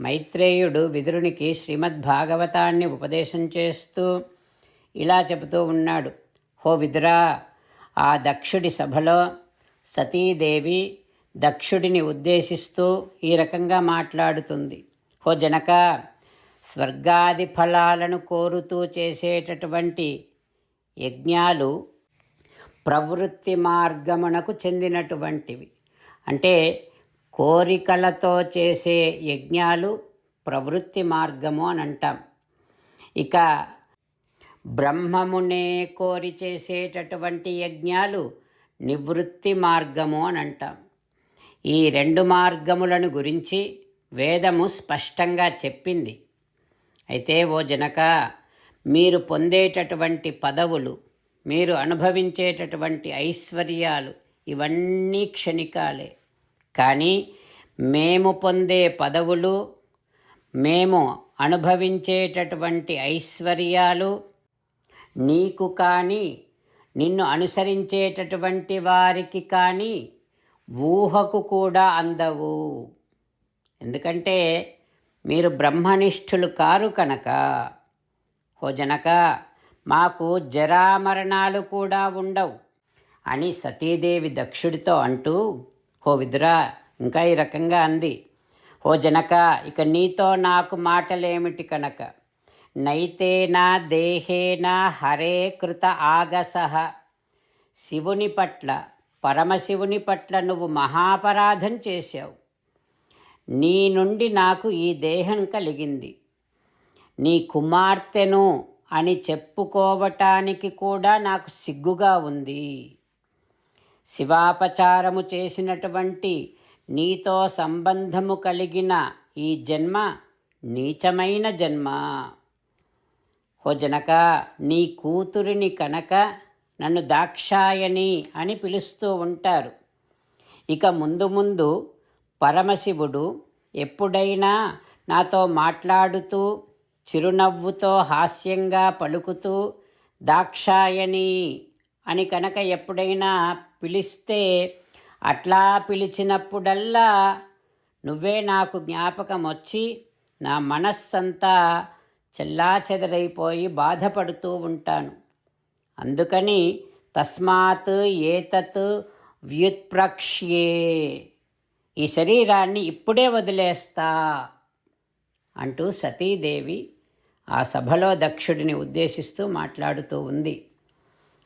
మైత్రేయుడు విదురునికి శ్రీమద్భాగవతాన్ని ఉపదేశం చేస్తూ ఇలా చెబుతూ ఉన్నాడు. హో విదురా ఆ దక్షుడి సభలో సతీదేవి దక్షుడిని ఉద్దేశిస్తూ ఈ రకంగా మాట్లాడుతుంది. హో జనక స్వర్గాది ఫలాలను కోరుతూ చేసేటటువంటి యజ్ఞాలు ప్రవృత్తి మార్గమునకు చెందినటువంటివి. అంటే కోరికలతో చేసే యజ్ఞాలు ప్రవృత్తి మార్గము అని అంటాం. ఇక బ్రహ్మమునే కోరి చేసేటటువంటి యజ్ఞాలు నివృత్తి మార్గము అని అంటాం. ఈ రెండు మార్గములను గురించి వేదము స్పష్టంగా చెప్పింది. అయితే ఓ జనక మీరు పొందేటటువంటి పదవులు మీరు అనుభవించేటటువంటి ఐశ్వర్యాలు ఇవన్నీ క్షణికాలే. కానీ మేము పొందే పదవులు మేము అనుభవించేటటువంటి ఐశ్వర్యాలు నీకు కానీ నిన్ను అనుసరించేటటువంటి వారికి కానీ ఊహకు కూడా అందవు. ఎందుకంటే మీరు బ్రహ్మనిష్ఠులు కారు కనుక. హో జనక మాకు జరామరణాలు కూడా ఉండవు అని సతీదేవి దక్షుడితో అంటూ ఓ విదురా ఇంకా ఈ రకంగా అంది. ఓ జనక ఇక నీతో నాకు మాటలేమిటి కనుక? నైతేనా దేహేన హరే కృత ఆగసహ శివుని పట్ల పరమశివుని పట్ల నువ్వు మహాపరాధం చేశావు. నీ నుండి నాకు ఈ దేహం కలిగింది. నీ కుమార్తెను అని చెప్పుకోవటానికి కూడా నాకు సిగ్గుగా ఉంది. శివాపచారము చేసినటువంటి నీతో సంబంధము కలిగిన ఈ జన్మ నీచమైన జన్మ. ఓ జనక నీ కూతురిని కనుక నన్ను దాక్షాయని అని పిలుస్తూ ఉంటారు. ఇక ముందు ముందు పరమశివుడు ఎప్పుడైనా నాతో మాట్లాడుతూ చిరునవ్వుతో హాస్యంగా పలుకుతూ దాక్షాయని అని కనుక ఎప్పుడైనా పిలిస్తే అట్లా పిలిచినప్పుడల్లా నువ్వే నాకు జ్ఞాపకం వచ్చి నా మనస్సంతా చెల్లాచెదరైపోయి బాధపడుతూ ఉంటాను. అందుకని తస్మాత్ ఏతత్ వ్యుత్ప్రక్ష్యే. ఈ శరీరాన్ని ఇప్పుడే వదిలేస్తా అంటూ సతీదేవి ఆ సభలో దక్షుడిని ఉద్దేశిస్తూ మాట్లాడుతూ ఉంది.